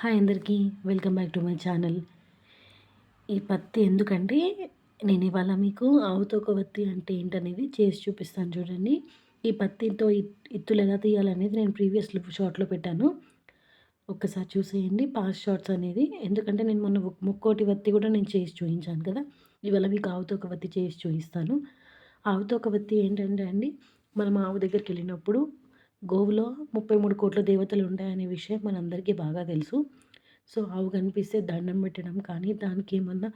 Hi అందరికీ welcome back to my channel. ఈ పత్తి ఎందుకంటే నేను ఇవాళ మీకు ఆవుతోక పత్తి అంటే ఏంటనేది చేసి చూపిస్తాను చూడండి. ఈ పత్తితో ఇత్తులు ఎలా తీయాలనేది నేను ప్రీవియస్ షార్ట్లో పెట్టాను. ఒక్కసారి చూసేయండి పాస్ షార్ట్స్ అనేది. ఎందుకంటే నేను మొన్న ముక్కోటి వత్తి కూడా నేను చేసి చూపించాను కదా. ఇవాళ మీకు ఆవుతోక వత్తి చేసి చూపిస్తాను. ఆవుతోక వత్తి ఏంటంటే అండి మనం ఆవు దగ్గరికి వెళ్ళినప్పుడు గోవులో ముప్పై మూడు కోట్ల దేవతలు ఉంటాయనే విషయం మనందరికీ బాగా తెలుసు. సో ఆవు కనిపిస్తే దండం పెట్టడం కానీ దానికి ఏమన్నా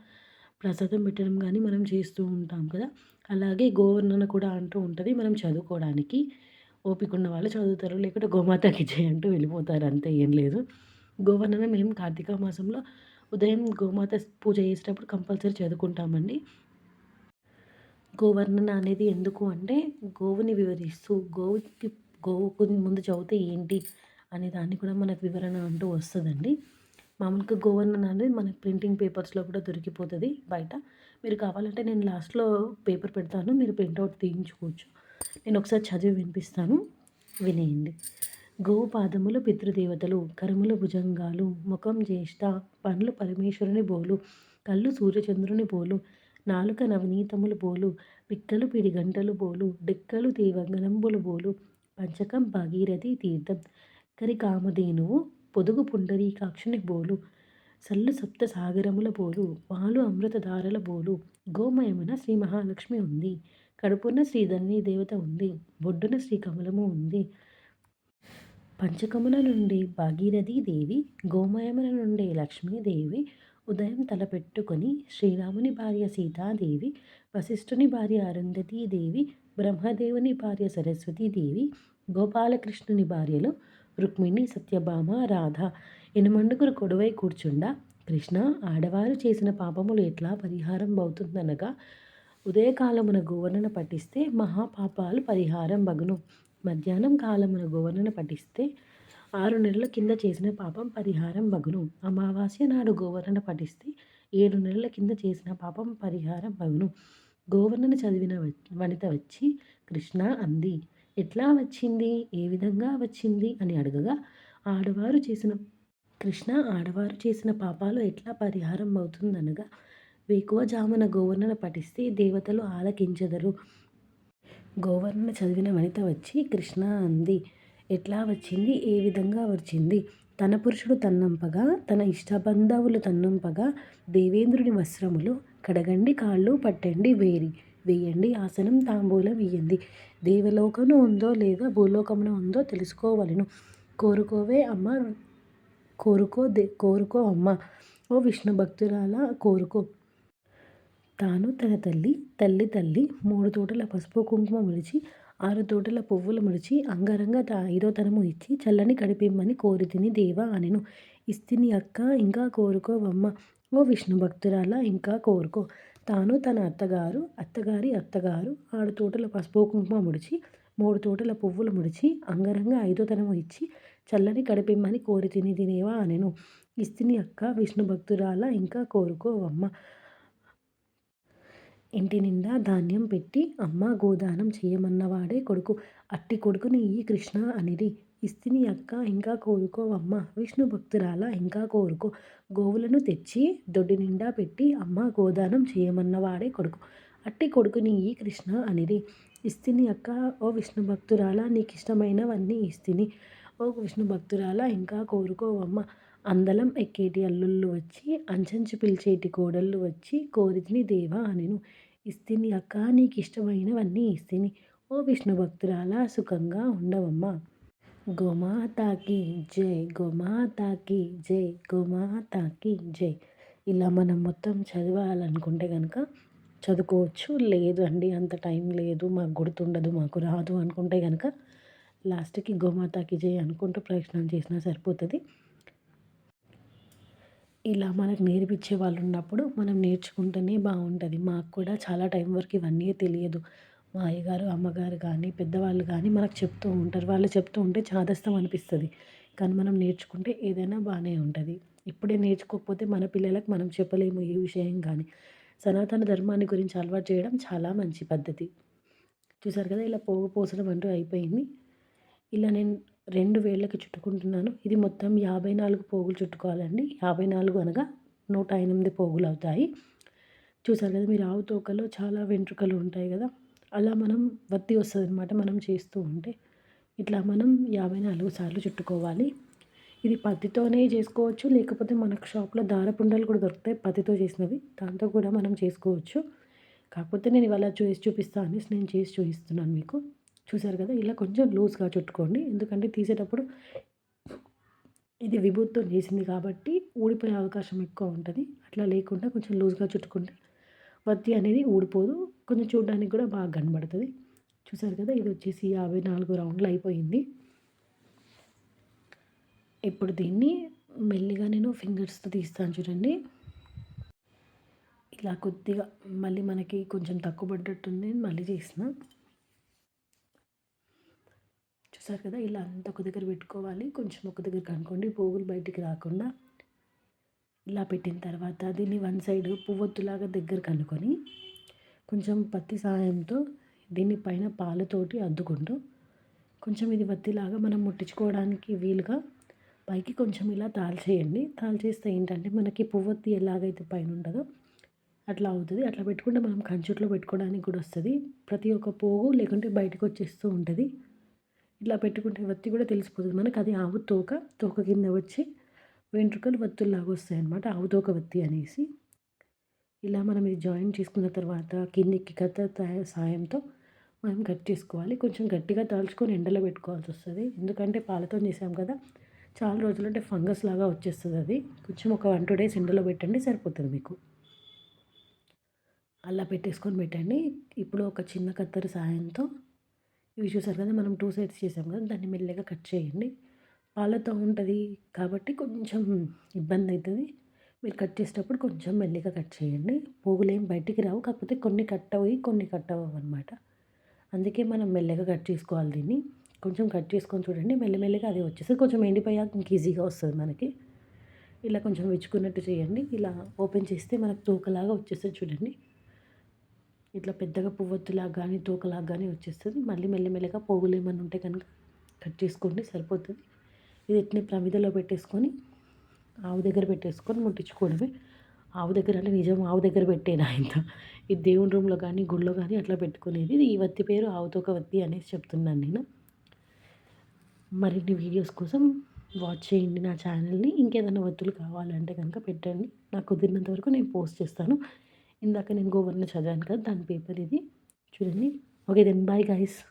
ప్రసాదం పెట్టడం కానీ మనం చేస్తూ ఉంటాం కదా. అలాగే గోవర్ణన కూడా అంటూ ఉంటుంది మనం చదువుకోవడానికి. ఓపిక ఉన్న వాళ్ళు చదువుతారు లేకుంటే గోమాతకి చేయంటూ వెళ్ళిపోతారు అంతే ఏం లేదు. గోవర్ణన మేము కార్తీక మాసంలో ఉదయం గోమాత పూజ చేసేటప్పుడు కంపల్సరీ చదువుకుంటామండి. గోవర్ణన అనేది ఎందుకు అంటే గోవుని వివరిస్తూ గోవుకి గోవుకు ముందు చదివితే ఏంటి అనే దాన్ని కూడా మనకు వివరణ అంటూ వస్తుందండి. మామూలుగా గోవర్ణన అనేది మనకి ప్రింటింగ్ పేపర్స్లో కూడా దొరికిపోతుంది బయట. మీరు కావాలంటే నేను లాస్ట్లో పేపర్ పెడతాను మీరు ప్రింట్అవుట్ తీయించుకోవచ్చు. నేను ఒకసారి చదివి వినిపిస్తాను. వినేయండి. గోవు పాదములు పితృదేవతలు కరుముల భుజంగాలు ముఖం జ్యేష్ఠ పండ్లు పరమేశ్వరుని బోలు కళ్ళు సూర్యచంద్రుని బోలు నాలుక నవనీతములు బోలు పిక్కలు పిడి గంటలు బోలు డెక్కలు తీవంగనంబులు బోలు పంచకం భాగీరథి తీర్థం. కరి కామధేనువు పొదుగు పుండరీకాక్షుని బోలు. సల్లు సప్త సాగరముల బోలు. పాలు అమృతధారల బోలు. గోమయమున శ్రీ మహాలక్ష్మి ఉంది. కడుపున శ్రీధరణి దేవత ఉంది. బొడ్డున శ్రీ కమలము ఉంది. పంచకముల నుండి భాగీరథి దేవి గోమయముల నుండి లక్ష్మీదేవి ఉదయం తలపెట్టుకొని శ్రీరాముని భార్య సీతాదేవి వశిష్ఠుని భార్య అరుంధతీదేవి బ్రహ్మదేవుని భార్య సరస్వతీదేవి గోపాలకృష్ణుని భార్యలు రుక్మిణి సత్యభామ రాధ. ఎనుమండుగురు కొడువై కూర్చుండా కృష్ణ ఆడవారు చేసిన పాపములు ఎట్లా పరిహారం అవుతుందనగా ఉదయకాలమున గోవర్ణన పఠిస్తే మహాపాపాలు పరిహారం బగును. మధ్యాహ్నం కాలమున గోవర్ణన పఠిస్తే ఆరు నెలల కింద చేసిన పాపం పరిహారం బగును. అమావాస్య నాడు గోవర్ణన పఠిస్తే ఏడు నెలల కింద చేసిన పాపం పరిహారం బగును. గోవర్ణన చదివిన వనిత వచ్చి కృష్ణ అంది ఎట్లా వచ్చింది? ఏ విధంగా వచ్చింది? అని అడగగా ఆడవారు చేసిన కృష్ణ ఆడవారు చేసిన పాపాలు ఎట్లా పరిహారం అవుతుందనగా జామున గోవర్ణన పఠిస్తే దేవతలు ఆలకించదరు. గోవర్ణన చదివిన వనిత వచ్చి కృష్ణ అంది ఎట్లా వచ్చింది? ఏ విధంగా వచ్చింది? తన పురుషుడు తన్నంపగా తన ఇష్టబంధవులు తన్నంపగా దేవేంద్రుని వస్త్రములు కడగండి కాళ్ళు పట్టండి వేరి వేయండి ఆసనం తాంబూలం వేయండి దేవలోకము ఉందో లేదా భూలోకమున ఉందో తెలుసుకోవలను. కోరుకోవే అమ్మ కోరుకో దే కోరుకో అమ్మ. ఓ విష్ణు భక్తురాల కోరుకో. తాను తన తల్లి తల్లి తల్లి మూడు తోటల పసుపు కుంకుమ విడిచి ఆరు తోటల పువ్వులు ముడిచి అంగరంగ ఐదోతనము ఇచ్చి చల్లని కడిపిమ్మని కోరి తిని దేవా అనెను. ఇస్తిని అక్క ఇంకా కోరుకోవమ్మ ఓ విష్ణు భక్తురాలా ఇంకా కోరుకో. తాను తన అత్తగారు అత్తగారి అత్తగారు ఆరు తోటల పసుపు కుంకుమ ముడిచి మూడు తోటల పువ్వులు ముడిచి అంగరంగ ఐదో తనము ఇచ్చి చల్లని కడిపిమ్మని కోరి తిని తినేవా అనెను. ఇస్తిని అక్క విష్ణు భక్తురాల ఇంకా కోరుకోవమ్మ ఇంటి నిండా ధాన్యం పెట్టి అమ్మ గోదానం చేయమన్నవాడే కొడుకు. అట్టి కొడుకుని ఈ కృష్ణ అనిది. ఇస్తిని అక్క ఇంకా కోరుకోవమ్మ విష్ణు భక్తురాల ఇంకా కోరుకో. గోవులను తెచ్చి దొడ్డి నిండా పెట్టి అమ్మ గోదానం చేయమన్నవాడే కొడుకు. అట్టి కొడుకుని ఈ కృష్ణ అనిది. ఇస్తిని అక్క ఓ విష్ణు భక్తురాల నీకు ఇష్టమైనవన్నీ ఇస్తిని. ఓ విష్ణు భక్తురాల ఇంకా కోరుకోవమ్మ అందలం ఎక్కేటి అల్లుళ్ళు వచ్చి అంచంచి పిలిచేటి కోడళ్ళు వచ్చి కోరితిని దేవా అనెను. ఇస్తిని అక్క నీకు ఇష్టమైనవన్నీ ఇస్తిని. ఓ విష్ణు భక్తురాలా సుఖంగా ఉండవమ్మా. గోమాతాకి జై గోమాతాకి జై గోమాతాకి జై. ఇలా మనం మొత్తం చదవాలనుకుంటే కనుక చదువుకోవచ్చు లేదు అండి అంత టైం లేదు మాకు గుర్తుండదు మాకు రాదు అనుకుంటే కనుక లాస్ట్కి గోమాతాకి జై అనుకుంటూ ప్రయత్నం చేసినా సరిపోతుంది. ఇలా మనకు నేర్పించే వాళ్ళు ఉన్నప్పుడు మనం నేర్చుకుంటేనే బాగుంటుంది. మాకు కూడా చాలా టైం వరకు ఇవన్నీ తెలియదు. మా అయ్యగారు అమ్మగారు కానీ పెద్దవాళ్ళు కానీ మనకు చెప్తూ ఉంటారు. వాళ్ళు చెప్తూ ఉంటే చాదస్తం అనిపిస్తుంది. కానీ మనం నేర్చుకుంటే ఏదైనా బాగానే ఉంటుంది. ఇప్పుడే నేర్చుకోకపోతే మన పిల్లలకు మనం చెప్పలేము ఏ విషయం కానీ. సనాతన ధర్మాన్ని గురించి అలవాటు చేయడం చాలా మంచి పద్ధతి. చూసారు కదా ఇలా పోగు పోసడం అంటూ అయిపోయింది. ఇలా నేను రెండు వేళ్ళకి చుట్టుకుంటున్నాను. ఇది మొత్తం యాభై నాలుగు పోగులు చుట్టుకోవాలండి. యాభై నాలుగు అనగా నూట ఎనిమిది పోగులు అవుతాయి. చూసారు కదా మీరు ఆవు తోకలో చాలా వెంట్రుకలు ఉంటాయి కదా. అలా మనం వత్తి వస్తుంది అనమాట మనం చేస్తూ ఉంటే. ఇట్లా మనం యాభై నాలుగు సార్లు చుట్టుకోవాలి. ఇది పత్తితోనే చేసుకోవచ్చు లేకపోతే మనకు షాప్లో దారపుండలు కూడా దొరుకుతాయి పత్తితో చేసినవి. దాంతో కూడా మనం చేసుకోవచ్చు. కాకపోతే నేను ఇవాళ చేసి చూపిస్తాను అనేసి నేను చేసి చూపిస్తున్నాను మీకు. చూసారు కదా ఇలా కొంచెం లూజ్గా చుట్టుకోండి. ఎందుకంటే తీసేటప్పుడు ఇది విభూతితో చేసింది కాబట్టి ఊడిపోయే అవకాశం ఎక్కువ ఉంటుంది. అట్లా లేకుండా కొంచెం లూజ్గా చుట్టుకుంటే వత్తి అనేది ఊడిపోదు. కొంచెం చూడడానికి కూడా బాగా కనబడుతుంది. చూసారు కదా ఇది వచ్చేసి యాభై నాలుగు రౌండ్లు అయిపోయింది. ఇప్పుడు దీన్ని మెల్లిగా నేను ఫింగర్స్తో తీస్తాను చూడండి. ఇలా కొద్దిగా మళ్ళీ మనకి కొంచెం తక్కువ పడ్డట్టుంది మళ్ళీ చేసిన. చూసారు కదా ఇలా అంత ఒక దగ్గర పెట్టుకోవాలి. కొంచెం ఒక దగ్గర కనుక్కోండి. పోగులు బయటికి రాకుండా ఇలా పెట్టిన తర్వాత దీన్ని వన్ సైడ్ పువ్వొత్తులాగా దగ్గర కనుకొని కొంచెం పత్తి సహాయంతో దీన్ని పైన పాలతోటి అద్దుకుంటూ కొంచెం ఇది వత్తిలాగా మనం ముట్టించుకోవడానికి వీలుగా పైకి కొంచెం ఇలా తాల్చేయండి. తాల్చేస్తే ఏంటంటే మనకి పువ్వొత్తి ఎలాగైతే పైన ఉంటుందో అట్లా అవుతుంది. అట్లా పెట్టుకుంటే మనం కంచుట్లో పెట్టుకోవడానికి కూడా వస్తుంది. ప్రతి ఒక్క పోగు లేకుంటే బయటకు వచ్చేస్తూ ఉంటుంది. ఇట్లా పెట్టుకుంటే వత్తి కూడా తెలిసిపోతుంది. మనకు అది ఆవు తోక తోక కింద వచ్చి వెంట్రుకలు వత్తుల్లాగా వస్తాయి అన్నమాట ఆవు తోక వత్తి అనేసి. ఇలా మనం ఇది జాయిన్ చేసుకున్న తర్వాత కిందికి కథ సాయంతో మనం కట్ చేసుకోవాలి. కొంచెం గట్టిగా తాల్చుకొని ఎండలో పెట్టుకోవాల్సి వస్తుంది. ఎందుకంటే పాలతో చేసాం కదా చాలా రోజులు అంటే ఫంగస్ లాగా వచ్చేస్తుంది అది. కొంచెం ఒక వన్ టూ డేస్ ఎండలో పెట్టండి సరిపోతుంది మీకు. అలా పెట్టేసుకొని పెట్టండి. ఇప్పుడు ఒక చిన్న కత్తెర సాయంతో ఇవి చూసారు కదా మనం టూ సైడ్స్ చేసాం కదా దాన్ని మెల్లగా కట్ చేయండి. పాలతో ఉంటుంది కాబట్టి కొంచెం ఇబ్బంది అవుతుంది మీరు కట్ చేసేటప్పుడు కొంచెం మెల్లిగా కట్ చేయండి. పోగులు బయటికి రావు కాకపోతే కొన్ని కట్ అవి కొన్ని కట్ అవ్వవు అనమాట అందుకే మనం మెల్లగా కట్ చేసుకోవాలి దీన్ని. కొంచెం కట్ చేసుకొని చూడండి మెల్లమెల్లగా అది వచ్చేసి కొంచెం ఎండిపోయాక ఇంక ఈజీగా వస్తుంది మనకి. ఇలా కొంచెం విచ్చుకున్నట్టు చేయండి. ఇలా ఓపెన్ చేస్తే మనకు తోకలాగా వచ్చేస్తుంది చూడండి. ఇట్లా పెద్దగా పువ్వొత్తులాగా కానీ తోకలాగా కానీ వచ్చేస్తుంది. మళ్ళీ మెల్లమెల్లగా పోగులు ఏమైనా ఉంటే కనుక కట్ చేసుకోండి సరిపోతుంది. ఇది ఎట్నే ప్రమిదలో పెట్టేసుకొని ఆవు దగ్గర పెట్టేసుకొని ముట్టించుకోవడమే. ఆవు దగ్గర అంటే నిజం ఆవు దగ్గర పెట్టేనా ఇంత? ఈ దేవుని రూమ్లో కానీ గుళ్ళో కానీ అట్లా పెట్టుకునేది. ఈ వత్తి పేరు ఆవుతోక వత్తి అనేసి చెప్తున్నాను నేను. మరిన్ని వీడియోస్ కోసం వాచ్ చేయండి నా ఛానల్ని. ఇంకేదైనా వత్తులు కావాలంటే కనుక పెట్టండి. నాకు కుదిరినంత వరకు నేను పోస్ట్ చేస్తాను. ఇందాక నేను గోవర్ని చదివాను కదా దాని పేపర్ ఇది. చూడండి. Okay then bye guys